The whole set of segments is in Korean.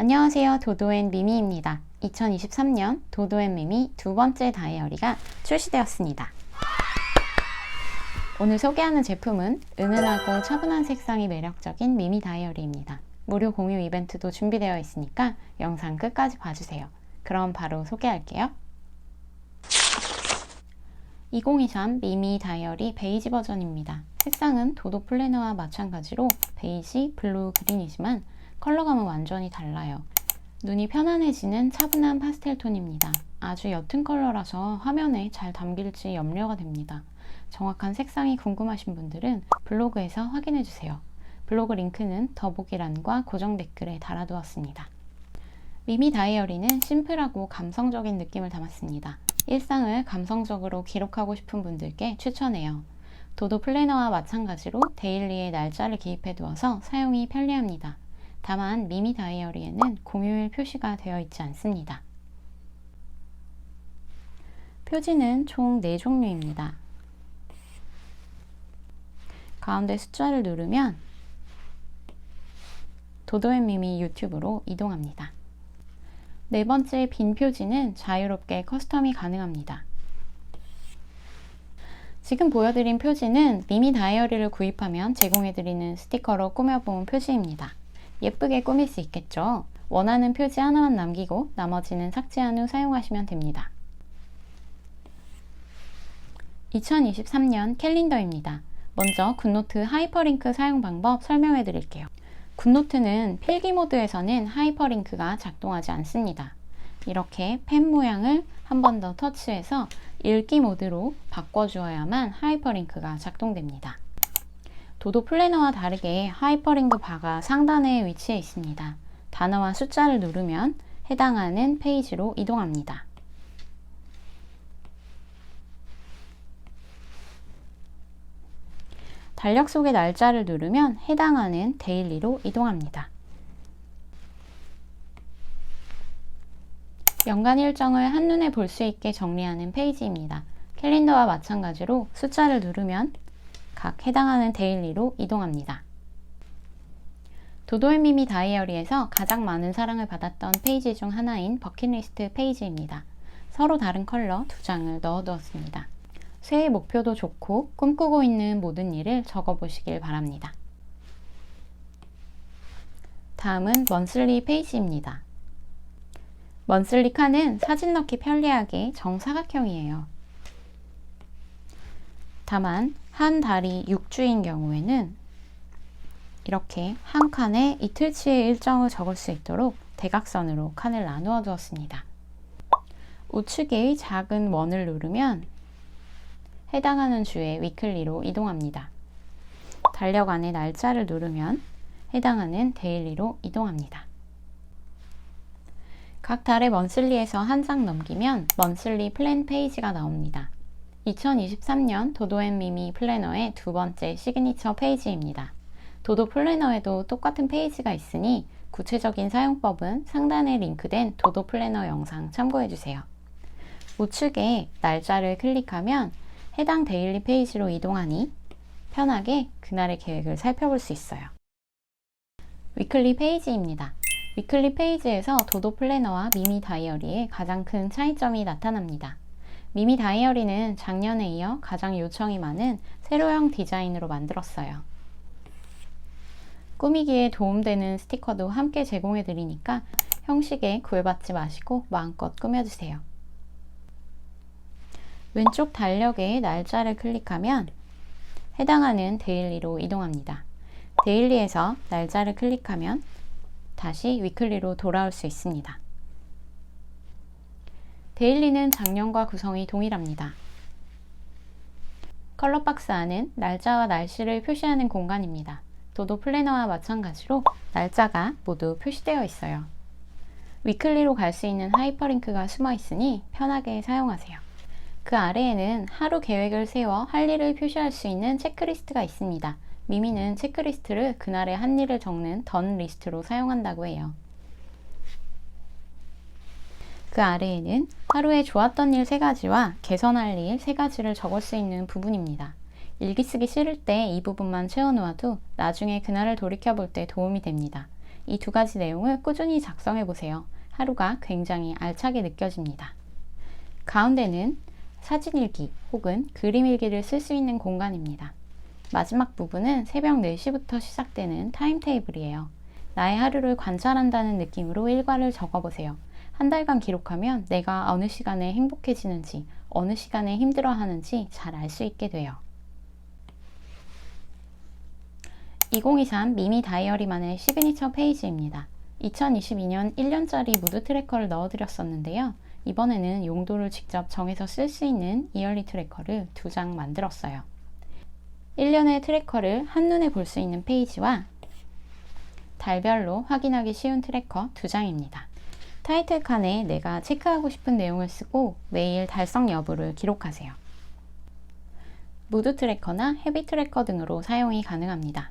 안녕하세요. 도도앤 미미입니다. 2023년 도도앤 미미 두 번째 다이어리가 출시되었습니다. 오늘 소개하는 제품은 은은하고 차분한 색상이 매력적인 미미 다이어리입니다. 무료 공유 이벤트도 준비되어 있으니까 영상 끝까지 봐주세요. 그럼 바로 소개할게요. 2023 미미 다이어리 베이지 버전입니다. 색상은 도도 플래너와 마찬가지로 베이지, 블루, 그린이지만 컬러감은 완전히 달라요. 눈이 편안해지는 차분한 파스텔 톤입니다. 아주 옅은 컬러라서 화면에 잘 담길지 염려가 됩니다. 정확한 색상이 궁금하신 분들은 블로그에서 확인해주세요. 블로그 링크는 더보기란과 고정 댓글에 달아두었습니다. 미미 다이어리는 심플하고 감성적인 느낌을 담았습니다. 일상을 감성적으로 기록하고 싶은 분들께 추천해요. 도도 플래너와 마찬가지로 데일리에 날짜를 기입해 두어서 사용이 편리합니다. 다만 미미 다이어리에는 공휴일 표시가 되어 있지 않습니다. 표지는 총 4종류입니다. 가운데 숫자를 누르면 도도앤 미미 유튜브로 이동합니다. 네 번째 빈 표지는 자유롭게 커스텀이 가능합니다. 지금 보여드린 표지는 미미 다이어리를 구입하면 제공해드리는 스티커로 꾸며본 표지입니다. 예쁘게 꾸밀 수 있겠죠? 원하는 표지 하나만 남기고 나머지는 삭제한 후 사용하시면 됩니다. 2023년 캘린더입니다. 먼저 굿노트 하이퍼링크 사용 방법 설명해 드릴게요. 굿노트는 필기 모드에서는 하이퍼링크가 작동하지 않습니다. 이렇게 펜 모양을 한 번 더 터치해서 읽기 모드로 바꿔주어야만 하이퍼링크가 작동됩니다. 도도 플래너와 다르게 하이퍼링크 바가 상단에 위치해 있습니다. 단어와 숫자를 누르면 해당하는 페이지로 이동합니다. 달력 속의 날짜를 누르면 해당하는 데일리로 이동합니다. 연간 일정을 한눈에 볼 수 있게 정리하는 페이지입니다. 캘린더와 마찬가지로 숫자를 누르면 각 해당하는 데일리로 이동합니다. 도도앤미미 다이어리에서 가장 많은 사랑을 받았던 페이지 중 하나인 버킷리스트 페이지입니다. 서로 다른 컬러 두 장을 넣어두었습니다. 새해 목표도 좋고 꿈꾸고 있는 모든 일을 적어보시길 바랍니다. 다음은 먼슬리 페이지입니다. 먼슬리 칸은 사진 넣기 편리하게 정사각형이에요. 다만 한 달이 6주인 경우에는 이렇게 한 칸에 이틀치의 일정을 적을 수 있도록 대각선으로 칸을 나누어 두었습니다. 우측의 작은 원을 누르면 해당하는 주의 위클리로 이동합니다. 달력 안에 날짜를 누르면 해당하는 데일리로 이동합니다. 각 달의 먼슬리에서 한 장 넘기면 먼슬리 플랜 페이지가 나옵니다. 2023년 도도앤미미 플래너의 두 번째 시그니처 페이지입니다. 도도 플래너에도 똑같은 페이지가 있으니 구체적인 사용법은 상단에 링크된 도도 플래너 영상 참고해주세요. 우측에 날짜를 클릭하면 해당 데일리 페이지로 이동하니 편하게 그날의 계획을 살펴볼 수 있어요. 위클리 페이지입니다. 위클리 페이지에서 도도 플래너와 미미 다이어리의 가장 큰 차이점이 나타납니다. 미미 다이어리는 작년에 이어 가장 요청이 많은 세로형 디자인으로 만들었어요. 꾸미기에 도움되는 스티커도 함께 제공해 드리니까 형식에 구애받지 마시고 마음껏 꾸며주세요. 왼쪽 달력에 날짜를 클릭하면 해당하는 데일리로 이동합니다. 데일리에서 날짜를 클릭하면 다시 위클리로 돌아올 수 있습니다. 데일리는 작년과 구성이 동일합니다. 컬러박스 안은 날짜와 날씨를 표시하는 공간입니다. 도도 플래너와 마찬가지로 날짜가 모두 표시되어 있어요. 위클리로 갈 수 있는 하이퍼링크가 숨어 있으니 편하게 사용하세요. 그 아래에는 하루 계획을 세워 할 일을 표시할 수 있는 체크리스트가 있습니다. 미미는 체크리스트를 그날의 한 일을 적는 던 리스트로 사용한다고 해요. 그 아래에는 하루에 좋았던 일세 가지와 개선할 일세 가지를 적을 수 있는 부분입니다. 일기 쓰기 싫을 때 이 부분만 채워놓아도 나중에 그날을 돌이켜볼 때 도움이 됩니다. 이 두 가지 내용을 꾸준히 작성해 보세요. 하루가 굉장히 알차게 느껴집니다. 가운데는 사진일기 혹은 그림일기를 쓸 수 있는 공간입니다. 마지막 부분은 새벽 4시부터 시작되는 타임테이블이에요. 나의 하루를 관찰한다는 느낌으로 일과를 적어보세요. 한 달간 기록하면 내가 어느 시간에 행복해지는지, 어느 시간에 힘들어하는지 잘 알 수 있게 돼요. 2023 미미 다이어리만의 시그니처 페이지입니다. 2022년 1년짜리 무드 트래커를 넣어드렸었는데요. 이번에는 용도를 직접 정해서 쓸 수 있는 이얼리 트래커를 두 장 만들었어요. 1년의 트래커를 한눈에 볼 수 있는 페이지와 달별로 확인하기 쉬운 트래커 두 장입니다. 타이틀 칸에 내가 체크하고 싶은 내용을 쓰고 매일 달성 여부를 기록하세요. 무드 트래커나 헤비 트래커 등으로 사용이 가능합니다.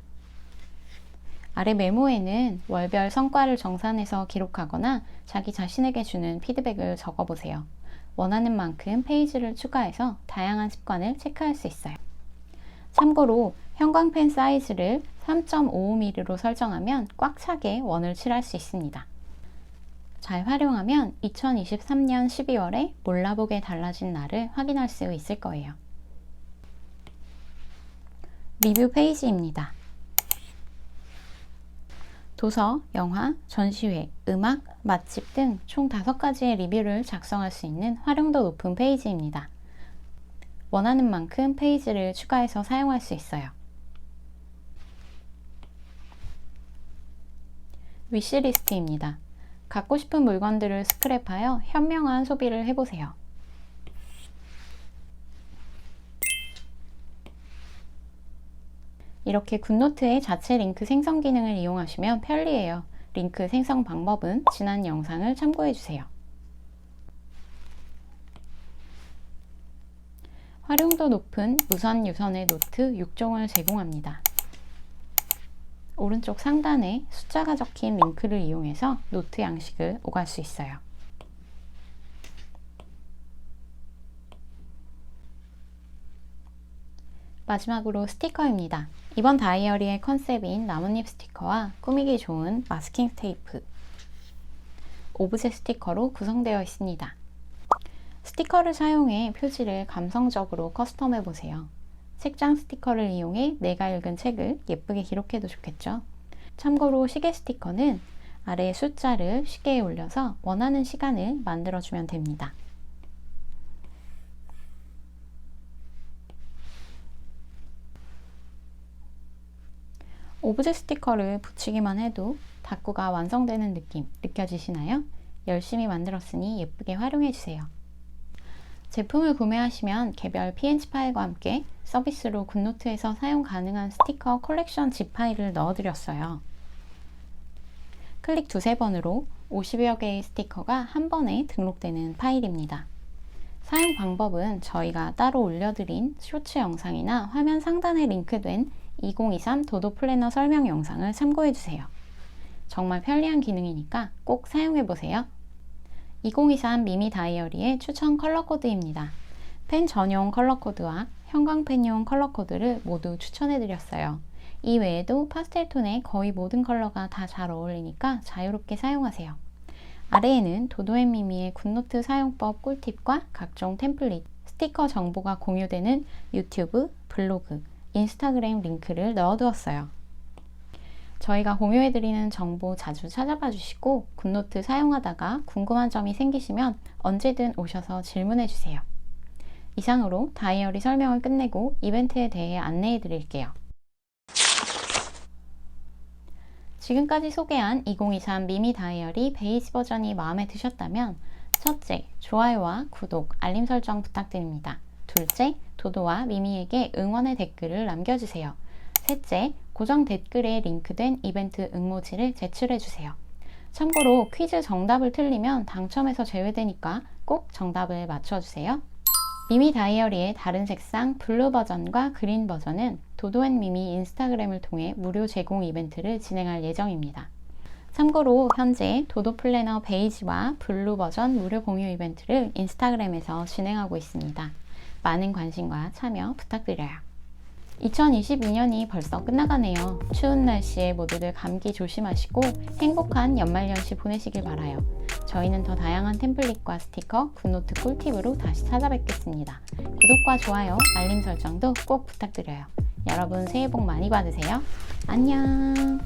아래 메모에는 월별 성과를 정산해서 기록하거나 자기 자신에게 주는 피드백을 적어보세요. 원하는 만큼 페이지를 추가해서 다양한 습관을 체크할 수 있어요. 참고로 형광펜 사이즈를 3.55mm로 설정하면 꽉 차게 원을 칠할 수 있습니다. 잘 활용하면 2023년 12월에 몰라보게 달라진 나를 확인할 수 있을 거예요. 리뷰 페이지입니다. 도서, 영화, 전시회, 음악, 맛집 등 총 5가지의 리뷰를 작성할 수 있는 활용도 높은 페이지입니다. 원하는 만큼 페이지를 추가해서 사용할 수 있어요. 위시리스트입니다. 갖고 싶은 물건들을 스크랩하여 현명한 소비를 해보세요. 이렇게 굿노트의 자체 링크 생성 기능을 이용하시면 편리해요. 링크 생성 방법은 지난 영상을 참고해주세요. 활용도 높은 무선 유선의 노트 6종을 제공합니다. 오른쪽 상단에 숫자가 적힌 링크를 이용해서 노트 양식을 오갈 수 있어요. 마지막으로 스티커입니다. 이번 다이어리의 컨셉인 나뭇잎 스티커와 꾸미기 좋은 마스킹 테이프, 오브제 스티커로 구성되어 있습니다. 스티커를 사용해 표지를 감성적으로 커스텀해 보세요. 책장 스티커를 이용해 내가 읽은 책을 예쁘게 기록해도 좋겠죠. 참고로 시계 스티커는 아래 숫자를 시계에 올려서 원하는 시간을 만들어주면 됩니다. 오브제 스티커를 붙이기만 해도 다꾸가 완성되는 느낌 느껴지시나요? 열심히 만들었으니 예쁘게 활용해주세요. 제품을 구매하시면 개별 PNG 파일과 함께 서비스로 굿노트에서 사용 가능한 스티커 컬렉션 zip 파일을 넣어드렸어요. 클릭 두세 번으로 50여 개의 스티커가 한 번에 등록되는 파일입니다. 사용 방법은 저희가 따로 올려드린 쇼츠 영상이나 화면 상단에 링크된 2023 도도 플래너 설명 영상을 참고해주세요. 정말 편리한 기능이니까 꼭 사용해보세요. 2023 미미 다이어리의 추천 컬러 코드입니다. 펜 전용 컬러 코드와 형광펜용 컬러 코드를 모두 추천해드렸어요. 이 외에도 파스텔 톤의 거의 모든 컬러가 다 잘 어울리니까 자유롭게 사용하세요. 아래에는 도도앤미미의 굿노트 사용법 꿀팁과 각종 템플릿, 스티커 정보가 공유되는 유튜브, 블로그, 인스타그램 링크를 넣어두었어요. 저희가 공유해드리는 정보 자주 찾아봐 주시고 굿노트 사용하다가 궁금한 점이 생기시면 언제든 오셔서 질문해 주세요. 이상으로 다이어리 설명을 끝내고 이벤트에 대해 안내해 드릴게요. 지금까지 소개한 2023 미미 다이어리 베이지 버전이 마음에 드셨다면 첫째, 좋아요와 구독, 알림 설정 부탁드립니다. 둘째, 도도와 미미에게 응원의 댓글을 남겨주세요. 셋째, 고정 댓글에 링크된 이벤트 응모지를 제출해주세요. 참고로 퀴즈 정답을 틀리면 당첨에서 제외되니까 꼭 정답을 맞춰주세요. 미미 다이어리의 다른 색상 블루 버전과 그린 버전은 도도앤 미미 인스타그램을 통해 무료 제공 이벤트를 진행할 예정입니다. 참고로 현재 도도 플래너 베이지와 블루 버전 무료 공유 이벤트를 인스타그램에서 진행하고 있습니다. 많은 관심과 참여 부탁드려요. 2022년이 벌써 끝나가네요. 추운 날씨에 모두들 감기 조심하시고 행복한 연말연시 보내시길 바라요. 저희는 더 다양한 템플릿과 스티커, 굿노트 꿀팁으로 다시 찾아뵙겠습니다. 구독과 좋아요, 알림 설정도 꼭 부탁드려요. 여러분 새해 복 많이 받으세요. 안녕!